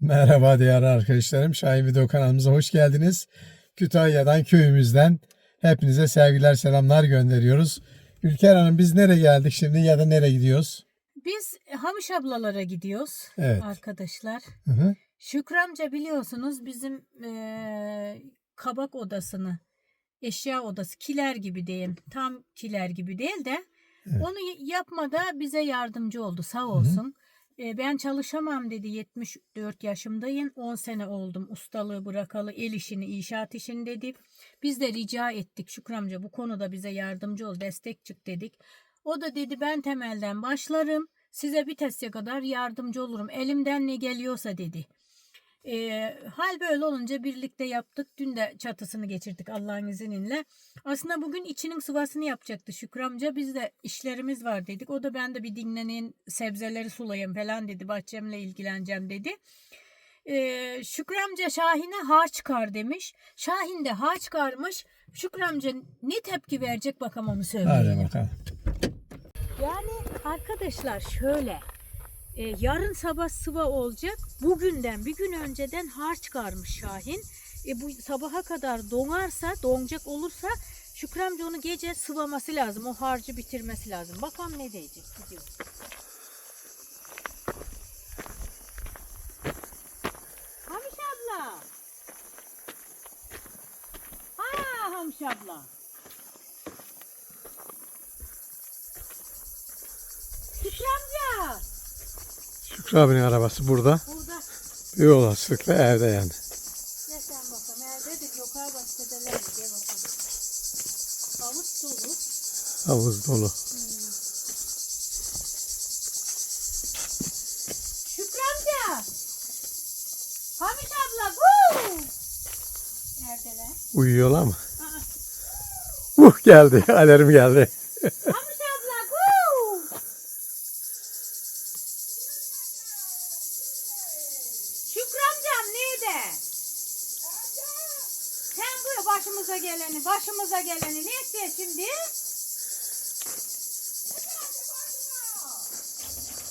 Merhaba değerli arkadaşlarım. Şahin Video kanalımıza hoş geldiniz. Kütahya'dan köyümüzden hepinize sevgiler selamlar gönderiyoruz. Ülker Hanım biz nereye geldik şimdi ya da nereye gidiyoruz? Biz Hamış ablalara gidiyoruz Evet. arkadaşlar. Hı hı. Şükrü amca biliyorsunuz bizim eee, kabak odasını, eşya odası, kiler gibi diyeyim. Tam kiler gibi değil de Evet. onu y- yapmada bize yardımcı oldu sağ olsun. Eee, ben çalışamam dedi 74 yaşımdayım 10 sene oldum ustalığı bırakalı el işini inşaat işini dedi. Biz de rica ettik Şükrü amca bu konuda bize yardımcı ol destek çık dedik. O da dedi ben temelden başlarım size bir teste kadar yardımcı olurum elimden ne geliyorsa dedi. Ee, hal böyle olunca birlikte yaptık. Dün de çatısını geçirdik Allah'ın izniyle. Aslında bugün içinin sıvasını yapacaktı Şükrü amca. Biz de işlerimiz var dedik. O da ben de bir dinleneyim, sebzeleri sulayayım falan dedi. Bahçemle ilgileneceğim dedi. Ee, Şükrü amca Şahin'e harç çıkar demiş. Şahin de harç çıkarmış. Şükrü amca ne tepki verecek bakalım onu Hadi söyleyelim. bakalım. Yani arkadaşlar şöyle. E, yarın sabah sıva olacak. Bugünden bir gün önceden harç çıkarmış Şahin. E, bu sabaha kadar donarsa, donacak olursa Şükrü amca onu gece sıvaması lazım. O harcı bitirmesi lazım. Bakalım ne diyecek. Gidiyor. Hamiş abla. Ha Hamiş abla. Şükrü amca. Şükrü abinin arabası burada. Burada. Bir olasılıkla evde yani. Ne sen bakalım. Evdedir. Yukarı bahçedeler. Gel bakalım. Avuç dolu. Havuz dolu. Şükrü amca. Hamiş abla. Vuu. Neredeler? Uyuyorlar mı? Uh geldi. Alarm geldi. Hamiş abla. Vuu. Şükrü amcam nerede? Sen buyur başımıza geleni, başımıza geleni ne istiyor şimdi?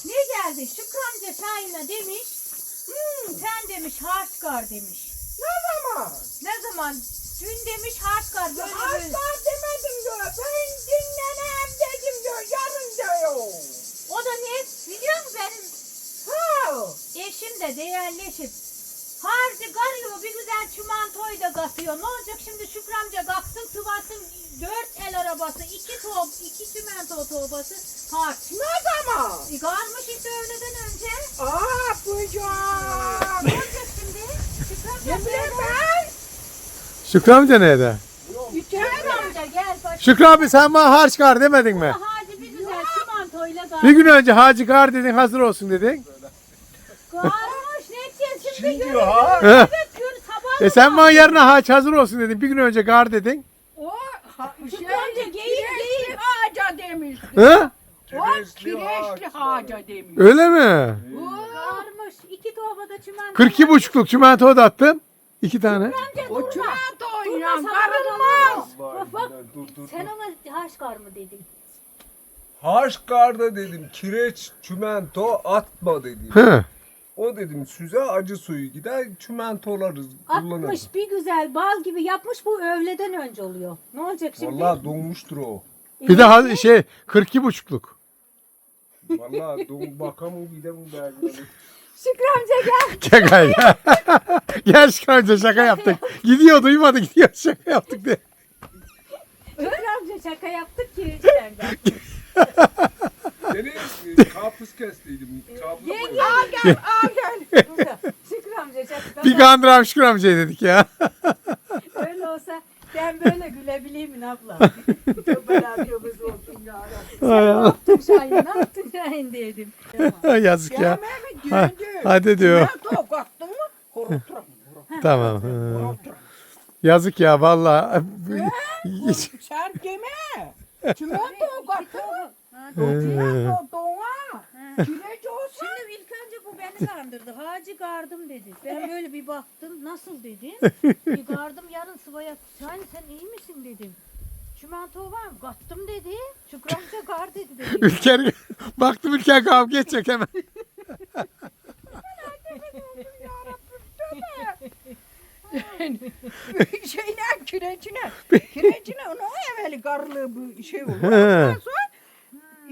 Ne geldi? Şükrü amca Şahin'e demiş. Hmm, sen demiş harçkar demiş. Ne zaman? Ne zaman? Dün demiş harçkar böyle böyle. Asla demedim diyor. Ben dinlenem dedim diyor. Yarın diyor. O da ne biliyor musun benim Ha. eşim de değerli eşim. Harcı garıyor bir güzel çimentoyu da katıyor. Ne olacak şimdi Şükrü amca kalksın sıvasın dört el arabası, iki top, iki çimento torbası harç. Ne zaman? E, Garmış işte öğleden önce. Aa bucak. Ne olacak şimdi? Şükrü amca Ne bileyim söyle. ben? Şükrü amca nerede? Şükrü amca gel baş. Şükrü abi sen bana harç çıkar demedin mi? Hacı bir güzel çimentoyla Bir garmış. gün önce hacı kar dedin hazır olsun dedin. Garmış Şimdi Şimdi ha. Evet gün sabah. E sen bana yarına haç hazır olsun dedin. Bir gün önce kar dedin. O ha, şey, amca geyik, geyik. Ağaca demişti. Hı? O kireçli ağaca demiş. Öyle mi? Garmış. iki torbada çimento. 42 buçukluk çimento da attım. İki tane. O çimento Durma, karılmaz. Bak bak sen ona haşkar mı dedin? Haşkarda dedim kireç çimento atma dedim. Hı. O dedim süze acı suyu gider çimentolarız kullanırız. Atmış bir güzel bal gibi yapmış bu öğleden önce oluyor. Ne olacak şimdi? Vallahi donmuştur o. Bir de ha- şey 42 buçukluk. Vallahi don bakamı bile bu belgeleri. Şükrü amca gel. Şaka ya. Gel Şükrü amca şaka yaptık. Gidiyor duymadı gidiyor şaka yaptık diye. Şükrü amca şaka yaptık ki. Seni e, karpuz kestiydim. Karpuz Gel, koydum. Al gel al gel. Burada. Şükrü amca. Bir kandıram Şükrü amcayı dedik ya. Öyle olsa ben böyle gülebileyim mi abla? Beladiyemiz olsun ya Rabbi. Ay Allah. Yaptın Şahin ne yaptın Şahin dedim. Yazık ya. Gelme mi? Ha, hadi diyor. Çimento kattın mı? Kuruturum. Tamam. Yazık ya vallahi. Hiç- Sen deme. Çimento kattın mı? Ha, O çimento dona. Kireç olsun. Şimdi ilk önce bu beni kandırdı. Hacı gardım dedi. Ben böyle bir baktım. Nasıl dedim. Bir gardım yarın sıvaya. Şahin sen iyi misin dedim. Çimento var mı? Kattım dedi. Şükrü amca gar dedi dedim. Ülker baktım Ülker kavga edecek hemen. şeyine kirecine. Kirecine onu evveli karlı bir şey. He. Ondan sonra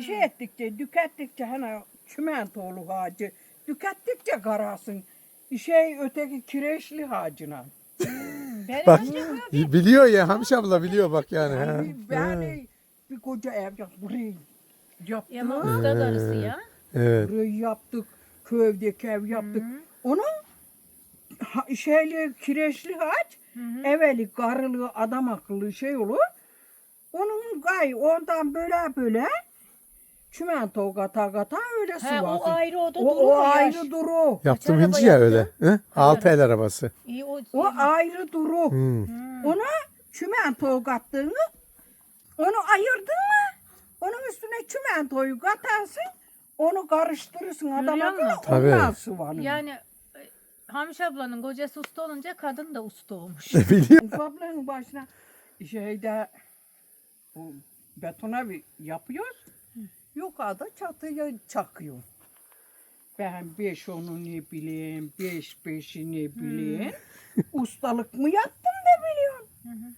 şey ettikçe, dükettikçe hani çimentolu ağacı, dükettikçe karasın. Şey öteki kireçli ağacına. Bak biliyor ya Hamiş abla biliyor bak yani. ha. Yani ben bir koca ev yaptık. Burayı yaptık. Ama usta karısı ya. Evet. Burayı yaptık. Köydeki ev yaptık. Onu ha- şeyli kireçli ağaç evveli karılı adam akıllı şey olur. Onun gay ondan böyle böyle çimento kata kata öyle Ha, sıvasın. o ayrı o da o, durur o yaş? ayrı duru. Yaptım araba hinci ya yaptın? öyle. Hı? Altı el arabası. İyi o, O ayrı duru. Hmm. Ona çimento kattığını onu ayırdın mı onun üstüne çimentoyu katarsın onu karıştırırsın Görüyor akıllı musun? Tabii. ondan sıvanır. yani e, Hamiş ablanın kocası usta olunca kadın da usta olmuş. biliyor. Ufakların başına şeyde bu betona bir yapıyoruz. Yukarıda çatıya çakıyor. Ben beş onu ne bileyim, beş beşi ne bileyim. Ustalık mı yaptım da biliyorum.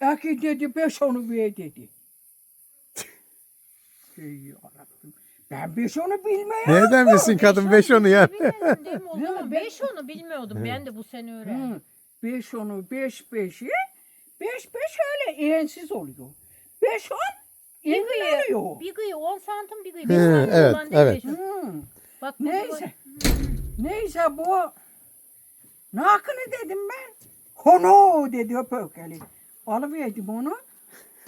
Eki dedi beş onu ver dedi. Ey yarabbim. Ben beş onu bilmiyorum. Nereden bilsin kadın beş onu ya? Bilmedim değil mi? O Değil mi? zaman beş onu bilmiyordum. Ben de bu sene öğrendim. Hı, beş onu beş beşi beş beş öyle ensiz oluyor. Beş on Bir iniliyor. kıyı, bir kıyı 10 santim bir kıyı Hı, 5 santim evet, olan değil evet. beş on. Hı. Bak bu Neyse. Neyse bu nakını dedim ben. Hono dedi o pökeli. Alıverdim onu.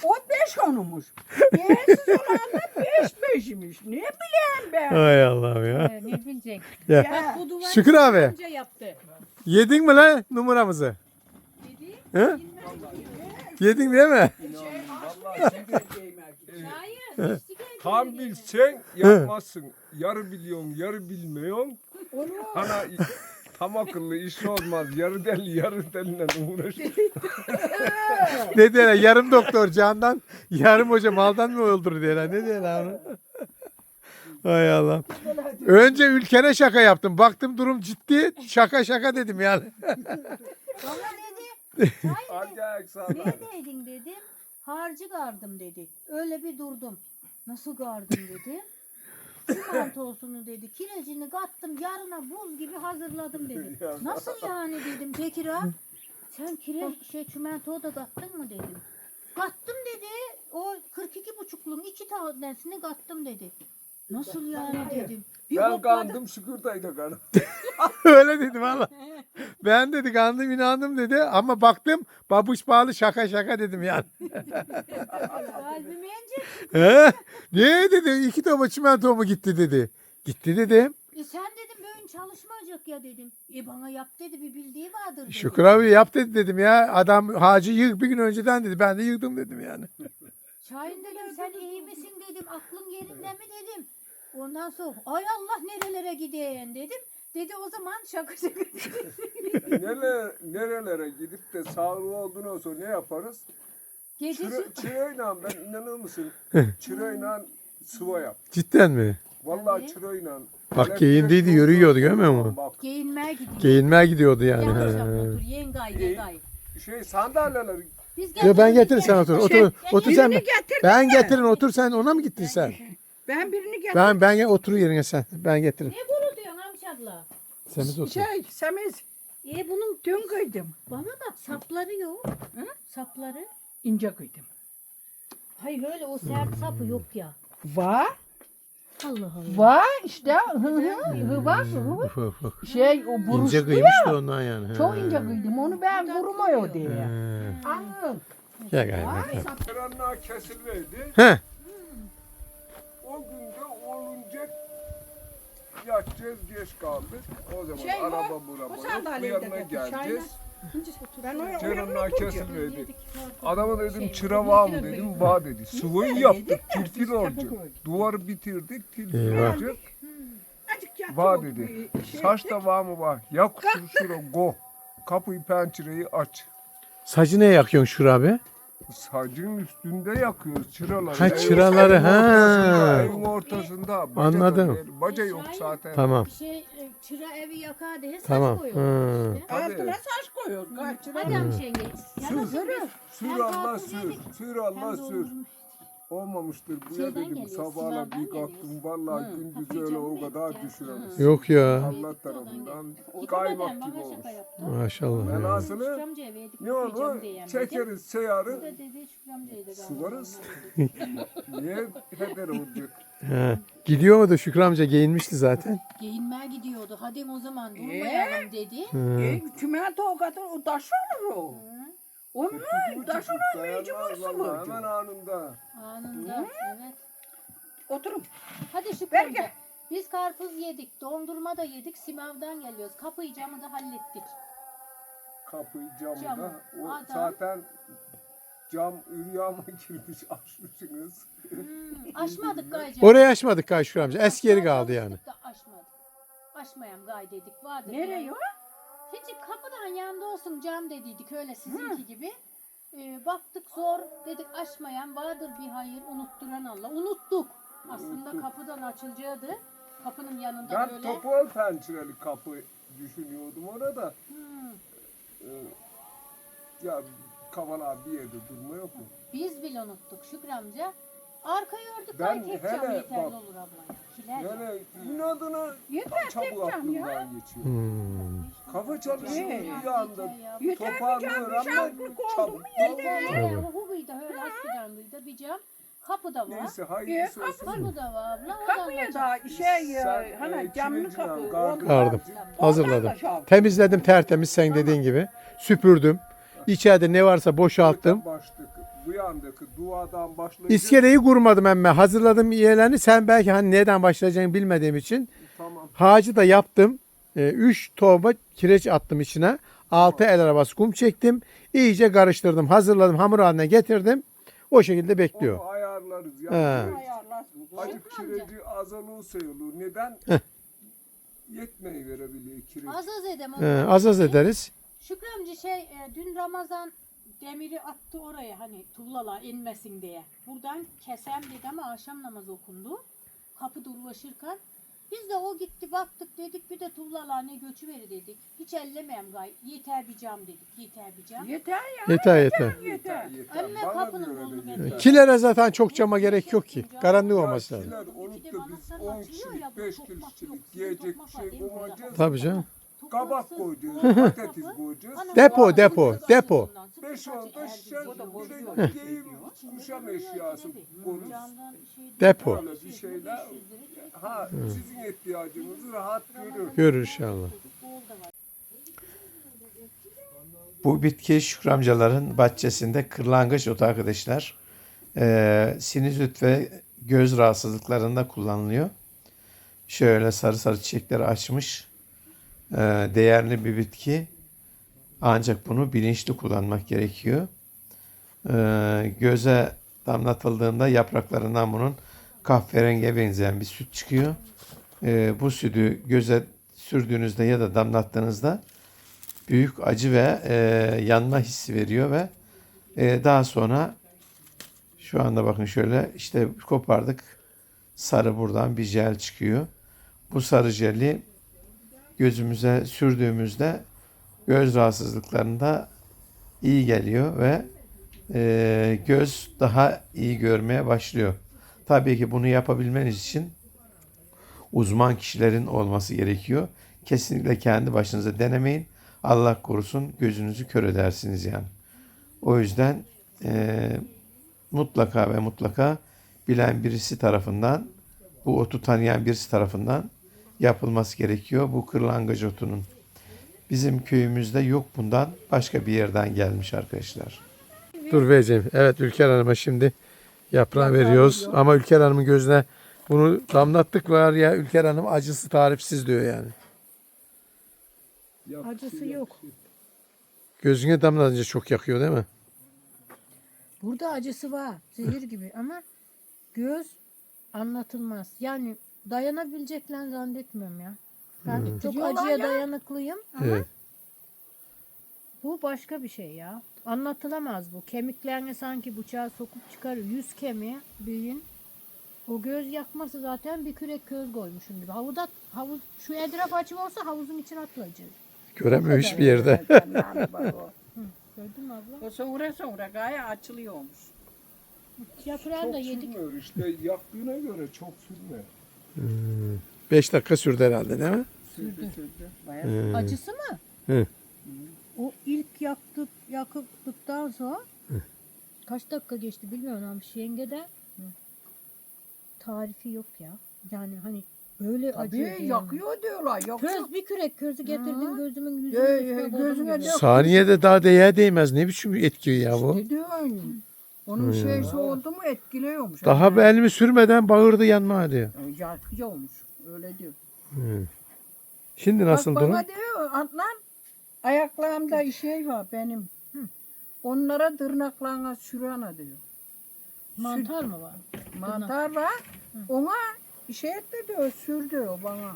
O beş onumuş. Ensiz olan da beş beşmiş. Ne bileyim ben. Hay Allah'ım ya. Ee, ne bilecek? ya. Bu duvar Şükür abi. önce yaptı. Yedin mi lan numaramızı? Hı? Yedin değil mi? Hayır. Tam bilsen yapmazsın. Yarı biliyorsun, yarı bilmiyorsun. Ana tam akıllı iş olmaz. Yarı deli, yarı deliyle uğraş. Ne diyorlar? Yarım doktor candan, yarım hoca maldan mı öldürür diyorlar. Ne diyorlar onu? Hay Allah. Önce ülkene şaka yaptım. Baktım durum ciddi. Şaka şaka dedim yani. Dedi. Acayip. Neredeydin dedim. Harcı gardım dedi. Öyle bir durdum. Nasıl gardım dedim. Çimentosunu dedi. Kirecini kattım yarına buz gibi hazırladım dedi. Nasıl yani dedim Bekir ha? Sen kireç şey çimento da kattın mı dedim. Kattım dedi. O 42 buçukluğun iki tanesini kattım dedi. Nasıl yani dedim. Bir Ben hopladım. kandım şükür daydı kanım. Öyle dedi valla. Ben dedi kandım inandım dedi. Ama baktım babuş bağlı şaka şaka dedim yani. Kalbimi yenecek. He? Ne dedi? İki topa çimento mu gitti dedi. Gitti dedim. E sen dedim böyle çalışmayacak ya dedim. E bana yap dedi bir bildiği vardır dedi. Şükür abi yap dedi dedim ya. Adam hacı yık bir gün önceden dedi. Ben de yıktım dedim yani. Şahin dedim sen iyi misin dedim. Aklın yerinde mi dedim. Ondan sonra ay Allah nerelere gideyim dedim. Dedi o zaman şaka şaka. Neler, nerelere gidip de sağlığı olduğundan sonra ne yaparız? Gecesi Çıra, çırayla ben inanır mısın? Çırayla sıva yap. Cidden mi? Vallahi çırayla. Bak giyindiydi yürüyordu görmüyor musun? Bak giyinmeye gidiyor. Giyinmeye gidiyordu yani. Yanlış He. yapma otur yengay yengay. şey sandalyeler Biz Yo, ben getirin sen otur. Otur, otur sen. Ben getirin otur sen. Ona mı gittin sen? Ben birini getirdim. Ben ben gel otur yerine sen. Ben getiririm. Ne bunu diyorsun Hamiş abla? Sen biz otur. Şey Semiz E bunun dün kıydım. bana bak sapları yok. Hı? Sapları. ince kıydım. Hayır öyle o sert sapı yok ya. Var. Allah Allah. Var işte. Hı hı. Hı var. Hı. Şey o İnce buruştu kıymış ya. da ondan yani. Çok ince kıydım. Onu ben vurmuyor diye. Anladın. Gel gel. gel. Kıranlar kesilmeydi. He. Yatacağız geç kaldık. O zaman Şey bu, araba bu bura bu sandalyeyi de yanına getir, geleceğiz. Ben oraya Kıranlar kesilmeydi. Adama dedim Şey, çıra var mı dedim. Var dedi. Sıvıyı yaptık. Tiltil olacak. Duvarı bitirdik. Tiltil Eyvah. olacak. Azıcık yatıyor Var bu dedi. şey. Saç da var mı var. Yak şunu şura go. Kapıyı pencereyi aç. Sacı ne yakıyorsun şura abi? Sacın üstünde yakıyoruz çıraları. Ha, Evin çıraları, ortasında, ha. Evin ortasında. Baca Anladım. değil, Baca yok zaten. Tamam. Bir şey e, çıra evi yakar diye saç Tamam. koyuyor. Hı. işte. Altına saç koyuyoruz. Kaç lira? Hadi amşenge. Yanasın Sür. biz. Sür Hem Allah sür. Sür Allah sür. Olmamıştır. Bu ya Şeyden dedim geliyor, sabahla bir kalktım. Vallahi gündüz öyle o kadar düşüyormuş. Yok ya. Allah tarafından kaymak gibi olmuş. Maşallah. ya. Velhasılı ne olur çekeriz seyarı galiba. niye heder olacak? He. Gidiyor mu da Şükrü amca giyinmişti zaten. Giyinmeye gidiyordu. Hadi o zaman durmayalım dedi. E, çimento o kadar o taş olur o. Onun taş olur iyice Dayanmaz vursun vallahi mu? hemen anında. Anında. Evet. Oturun. Hadi Şükrü gel. Biz karpuz yedik, dondurma da yedik, simavdan geliyoruz. Kapıyı camı da hallettik. Kapıyı camı Camı. da. O Adam. zaten cam üryama girmiş açmışsınız. Hmm, aşmadık gayce. Orayı açmadık gay Şükrü amca. Eski yeri kaldı yani. Da aşmadık. Aşmayan gay dedik. Vardır. Nereye Hiç kapıdan yanında olsun cam dediydik öyle sizinki gibi. Ee, baktık zor dedik aşmayan vardır bir hayır unutturan Allah. Unuttuk. Aslında kapıdan açılacaktı. Kapının yanında Ben böyle. topal pencereli kapı düşünüyordum orada. Hmm. Ee, ya kavala bir yerde durma yok mu? Biz bile unuttuk Şükrü amca. Arkayı ördük Ben tek cam hele yeterli bak- olur abla. Yani inadına Yeter çabuk aklımdan geçiyor. Hmm. Kafa çalışıyor bir anda. Toparlıyor ama şarkılık oldu çabuk. cam. Kapı da var. Neyse hayırlısı olsun. Kapı da var abla. Kapıya da şey hani camlı kapı. Gardım. Hazırladım. Temizledim tertemiz sen dediğin gibi. Süpürdüm. İçeride ne varsa boşalttım. Başlık, bu yandaki duadan başlayınca İskeleyi kurmadım emme. Hazırladım yerlerini. Sen belki hani neden başlayacağını bilmediğim için tamam. Hacı da yaptım. 3 torba kireç attım içine. 6 el arabası kum çektim. İyice karıştırdım. Hazırladım. Hamur haline getirdim. O şekilde bekliyor. Onu ayarlarız. Ya. He. Ayarlarsın. Acık kireci azalıyor sayılır. Neden? Yetmeyi verebiliyor kireç. Az az edem. Ee, az az ederiz. Şükrü amca şey e, dün Ramazan demiri attı oraya hani tuğlalar inmesin diye. Buradan kesem dedi ama akşam namazı okundu. Kapıda uğraşırken biz de o gitti baktık dedik bir de tuğlalar ne göçü veri dedik. Hiç ellemeyem gay. Yeter bir cam dedik. Yeter bir cam. Yeter ya. Yeter yeter. Yeter. Yeter. Bana kapının göre de kolunu yeter. getir. Kilere zaten çok cama gerek yok ki. Karanlık olması lazım. kiler olup da biz 10 kişilik, 5 kişilik yiyecek bir şey koyacağız. Tabii canım. Kabak koyacağız, patates koyacağız. Depo depo depo. 5-10 da şişer bir de giyim kuşam eşyası koyarız. Depo. Böyle bir şeyler. Ha sizin ihtiyacınızı rahat görür. Görür inşallah. Bu bitki Şükrü amcaların bahçesinde kırlangıç otu arkadaşlar. Ee, sinüzit ve göz rahatsızlıklarında kullanılıyor. Şöyle sarı sarı çiçekleri açmış. Ee, değerli bir bitki. Ancak bunu bilinçli kullanmak gerekiyor. Ee, göze damlatıldığında yapraklarından bunun kahverenge benzeyen bir süt çıkıyor. Ee, bu sütü göze sürdüğünüzde ya da damlattığınızda büyük acı ve e, yanma hissi veriyor ve e, daha sonra şu anda bakın şöyle işte kopardık sarı buradan bir jel çıkıyor. Bu sarı jeli gözümüze sürdüğümüzde göz rahatsızlıklarında iyi geliyor ve e, göz daha iyi görmeye başlıyor. Tabii ki bunu yapabilmeniz için uzman kişilerin olması gerekiyor. Kesinlikle kendi başınıza denemeyin. Allah korusun gözünüzü kör edersiniz yani. O yüzden eee, mutlaka ve mutlaka bilen birisi tarafından bu otu tanıyan birisi tarafından yapılması gerekiyor. Bu kırlangıç otunun. Bizim köyümüzde yok bundan. Başka bir yerden gelmiş arkadaşlar. Dur vereceğim. Evet Ülker Hanım'a şimdi yaprağı veriyoruz. Ama Ülker Hanım'ın gözüne bunu damlattık var ya Ülker Hanım acısı tarifsiz diyor yani. Acısı yok. Gözüne damlatınca çok yakıyor değil mi? Burada acısı var. Zehir gibi ama göz anlatılmaz. Yani dayanabileceklerini zannetmiyorum ya. Ben çok Diyorlar acıya ya. dayanıklıyım ama Evet. bu başka bir şey ya. Anlatılamaz bu. Kemiklerini sanki bıçağı sokup çıkarır. Yüz kemiği büyüğün O göz yakması zaten bir kürek köz koymuşum gibi. Havuda havuz şu etraf açık olsa havuzun içine atılacak. Göremiyor hiçbir yerde. Gördün mü abla? O sonra sonra gaya açılıyormuş. Yaprağı da Çok yedik. sürmüyor işte yaktığına göre çok sürmüyor. 5 dakika sürdü herhalde değil mi? Sürdü sürdü. Bayağı. Acısı mı? Hı. O ilk yaktık, yakıktıktan sonra kaç dakika geçti bilmiyorum ama yengede tarifi yok ya. Yani hani böyle Tabii acıyor. yani. yakıyor diyorlar. Yakıyor. Köz bir kürek közü getirdim gözümün yüzünün Gö- dök. Saniyede daha değer değmez. Ne biçim etki ya bu? Ne diyorsun? Onun şeysi oldu mu etkiliyormuş. Daha bir elimi sürmeden bağırdı yanma diyor. Yakıyormuş. Öyle diyor. Şimdi nasıl Bak durum? baba diyor Adnan ayaklarımda şey var benim. Onlara tırnaklarına sürana diyor. Mantar mı var? Mantar var. Ona şey etti diyor sürdü o bana.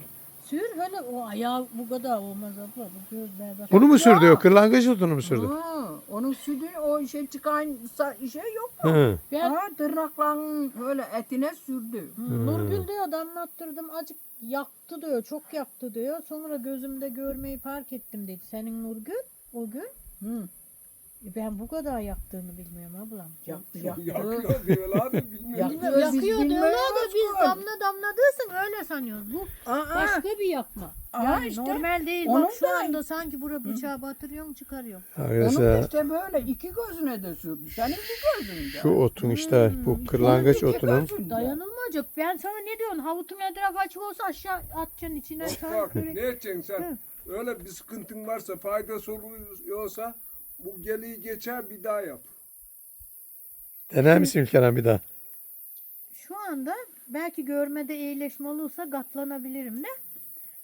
Sür hele o ayağı bu kadar olmaz abla. Bu göz berbat. Bunu mu sürdü o? Kırlangıç otunu mu sürdü? Ha, onun sütü o şey çıkan sa- şey yok mu? Hı. Ben Ha, tırnaklarının böyle etine sürdü. Nurgül diyor damlattırdım acık yaktı diyor çok yaktı diyor. Sonra gözümde görmeyi fark ettim dedi. Senin Nurgül o gün. Hı. E Ben bu kadar yaktığını bilmiyorum ablam. Yaktı yaktı. Yakıyor diyorlar da bilmiyorum. Biz Yakıyor bilmiyoruz diyorlar da biz damla damladıysın öyle sanıyoruz. Bu Aa, başka bir yakma. Aa, Yani işte. normal değil. Onun Bak şu da- anda sanki bura bıçağı batırıyorum çıkarıyorum. onun da Arkadaşlar işte böyle iki gözüne de sürdü. Senin bir gözünde. şu otun işte bu kırlangıç Onun otunun. Dayanılmayacak. Ben sana ne diyorsun? Havutun etrafı açık olsa aşağı atacaksın içine. Bak ne edeceksin sen? Öyle bir sıkıntın varsa faydası oluyorsa bu geliği geçer bir daha yap. dener misin Ülker bir daha? Şu anda belki görmede iyileşme olursa katlanabilirim de.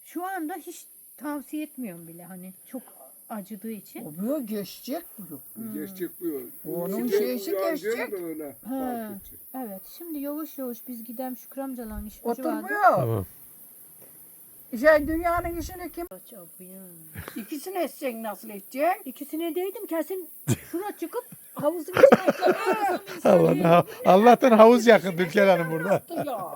Şu anda hiç tavsiye etmiyorum bile hani çok acıdığı için. O böyle geçecek bu. Geçecek bu yol. Onun Bir de şeysi uyanacaksın geçecek. da öyle He. fark edecek. Evet şimdi yavaş yavaş biz gidelim Şükrü amcaların iş gücü vardı. Oturmuyor. Tamam. Şey dünyanın işini kim? İkisini edeceksin nasıl edeceksin? İkisine değdim kesin şuna çıkıp havuzun içine atlamaya Allah, Allah'tan havuz yakın Ülker Hanım burada. ya.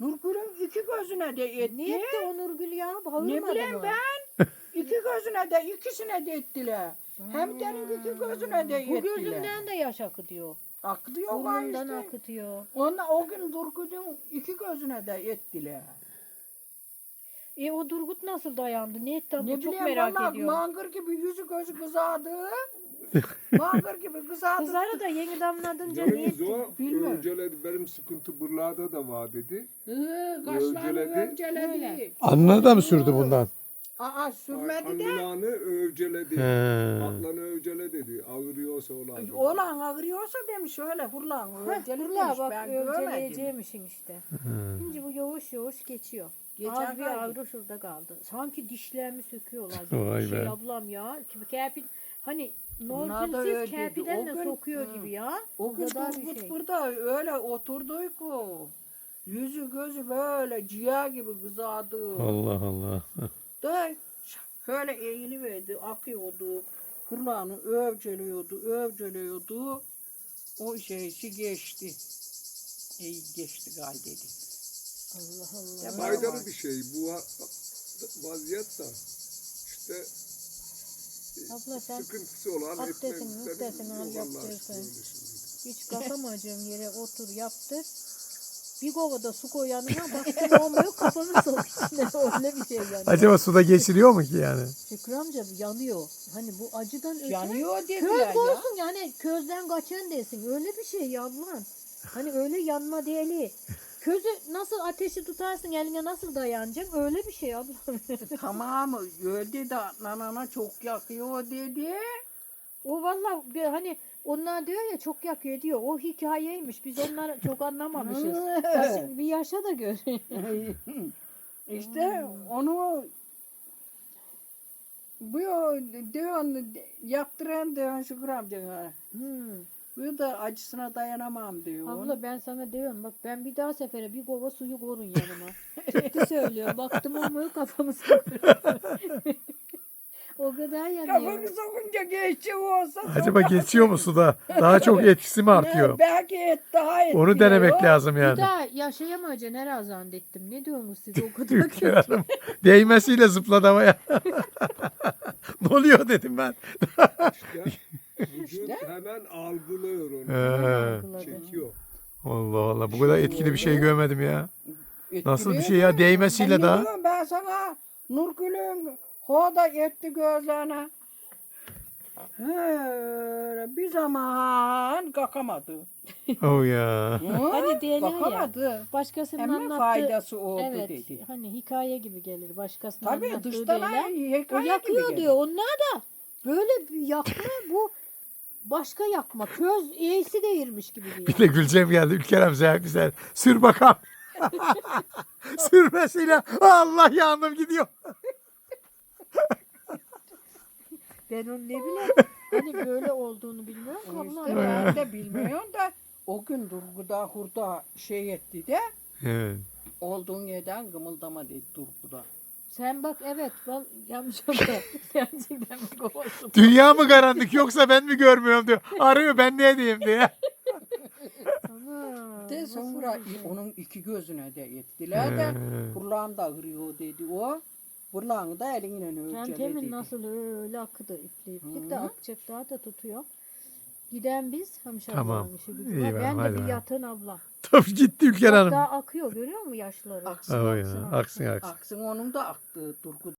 Nurgül'ün iki gözüne de etti. Niye etti o Nurgül ya? Bağırmadı Ne bileyim mı? ben. İki gözüne de ikisine de ettiler. Hem senin iki gözüne de Bu ettiler. gözümden de yaş akıtıyor. Akıtıyor var Burnumdan işte. akıtıyor. Ona, o gün Nurgül'ün iki gözüne de ettiler. E o Durgut nasıl dayandı? Ne etti? Ne Bu çok bileyim merak valla ediyorum. mangır gibi yüzü gözü kızardı. mangır gibi kızardı. Kızları da yeni damladınca niye Yalnız etti? o Bilmiyorum. önceledi benim sıkıntı bırlarda da var dedi. Hı, kaşlarını Önceledi. önceledi. Anına da mı sürdü bundan? Aa sürmedi de. Angulanı övceledi. He. Atlanı övcele dedi. Ağırıyorsa olan. dedi. Olan ağrıyorsa demiş öyle hurlan önceli Hırla demiş bak ben görmedim. ölçeleyeceğimişsin işte. Şimdi bu yavaş yavaş geçiyor. Geçen Az bir avro şurada kaldı. Sanki dişlerimi söküyorlar. Vay gibi bir şey be. ablam ya. Gibi kerpi hani Bunlar da öyle dedi. kerpiden O de gün- sokuyor Hı. gibi ya. O gün kadar bir şey. burada öyle oturduk o. Yüzü gözü böyle ciğer gibi kızardı. Allah Allah. Da şöyle eğiliverdi, akıyordu. Hurlanı övceliyordu, övceliyordu. O şeysi geçti. İyi geçti gal dedi. Allah Allah. Ya Faydalı bir şey. Bu va- vaziyet de işte Abla sen sıkıntısı olan yap Allah'a dersen. şükür öyle şimdi. hiç kalkamayacağım yere otur yaptır. Bir kovada su koy yanına baktım olmuyor kafanı sok içine öyle bir şey yani. Acaba suda geçiriyor mu ki yani? Şükrü amca yanıyor. Hani bu acıdan öte. Yanıyor dediler Köz ya. olsun yani közden kaçın desin. Öyle bir şey ya ablan. Hani öyle yanma değil. Közü nasıl ateşi tutarsın eline nasıl dayanacaksın öyle bir şey ablam. Tamam öldü de nanana çok yakıyor dedi. o valla bir hani onlar diyor ya çok yakıyor diyor. O hikayeymiş. Biz onları çok anlamamışız. Sen bir yaşa da gör. işte onu bu diyorsun yaptıran diyorsun Şükür amcana. Hmm. Bu da acısına dayanamam diyor. Abla ben sana diyorum bak ben bir daha sefere bir kova suyu korun yanıma. Ciddi söylüyorum. Baktım olmuyor kafamı. o kadar yanıyor. Kafanı sokunca geçecek olsa. Acaba geçiyor mu suda? Daha çok etkisi mi artıyor? Belki et daha etkili. Onu denemek lazım Bir yani. daha yaşayamayacaksın herhalde zannettim. Ne diyorsunuz siz o kadar Hanım değmesiyle zıpladı havaya. ne oluyor dedim ben. Vücut hemen algılıyor onu. Ee, Çekiyor. Allah Allah bu kadar etkili bir şey görmedim ya. Etkili Nasıl bir şey ya değmesiyle daha. Ben sana Nurgül'ün hoda etti gözlerine. He, bir zaman kakamadı. Oh ya. Hani diyorlar ya. Kakamadı. Başkasının Hemen anlattığı faydası oldu evet, dedi. hani hikaye gibi gelir başkasının Tabii anlattığı dıştan diyorlar. ay- O hikaye yakıyor gibi diyor. Onlar da böyle bir yakma bu başka yakma. Köz iyisi değilmiş gibi diyor. Bir de Gülcem geldi. Ülker amca güzel. Sür bakalım. Sürmesiyle Allah yandım gidiyor. Ben onu ne bileyim. hani böyle olduğunu bilmiyorum. ki İşte onlar. ben de bilmiyorum da o gün Durguda hurda şey etti de Evet. olduğun yerden gımıldama dedi Durguda. Sen bak evet bak yanlış oldu. Gerçekten bir kovasın. Dünya mı karanlık yoksa ben mi görmüyorum diyor. Arıyor ben ne diyeyim diye. Ana, De nasıl sonra onun iki gözüne de ettiler de He. burlağını da ağrıyor dedi o. Burlağını da elinle Yani ölçele temin nasıl öyle akıdı ipli iplik de akacak daha da tutuyor. Giden biz hemşire Tamam. İyi ben, Ben de hadi bir ben. yatın abla. Tabii gitti Ülker Bak Hanım. daha akıyor görüyor musun yaşları? Aksın, aksın, aksın aksın. aksın onun da aktı Durgu